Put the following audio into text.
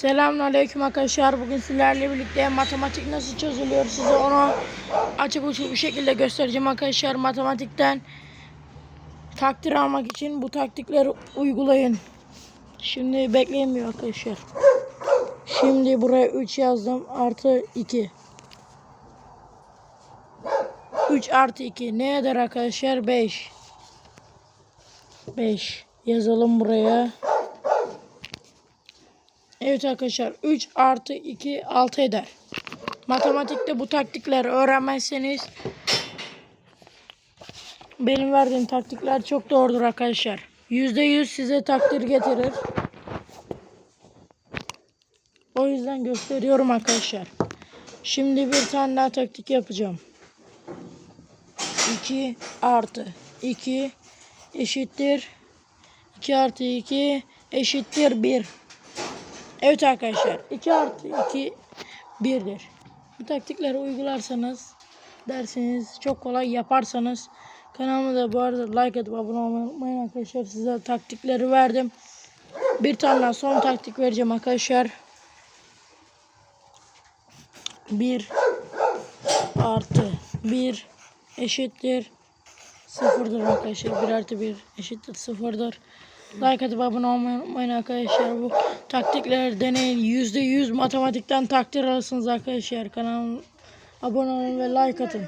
Selamünaleyküm arkadaşlar. Bugün sizlerle birlikte matematik nasıl çözülüyor size onu açık uçuk bir şekilde göstereceğim arkadaşlar. Matematikten takdir almak için bu taktikleri uygulayın. Şimdi bekleyemiyor arkadaşlar. Şimdi buraya 3 yazdım. Artı 2. 3 artı 2 ne eder arkadaşlar? 5. 5 yazalım buraya. Evet arkadaşlar 3 artı 2 6 eder. Matematikte bu taktikleri öğrenmezseniz benim verdiğim taktikler çok doğrudur arkadaşlar. %100 size takdir getirir. O yüzden gösteriyorum arkadaşlar. Şimdi bir tane daha taktik yapacağım. 2 artı 2 eşittir 2 artı 2 eşittir 1. Evet arkadaşlar 2 artı 2 1'dir. Bu taktikleri uygularsanız derseniz çok kolay yaparsanız kanalıma da bu arada like atıp abone olmayı unutmayın arkadaşlar. Size taktikleri verdim. Bir tane son taktik vereceğim arkadaşlar. 1 artı 1 eşittir sıfırdır arkadaşlar. 1 artı 1 eşittir sıfırdır. Like atıp abone olmayı arkadaşlar. Bu taktikleri deneyin. %100 matematikten takdir alırsınız arkadaşlar. Kanalıma abone olun ve like atın.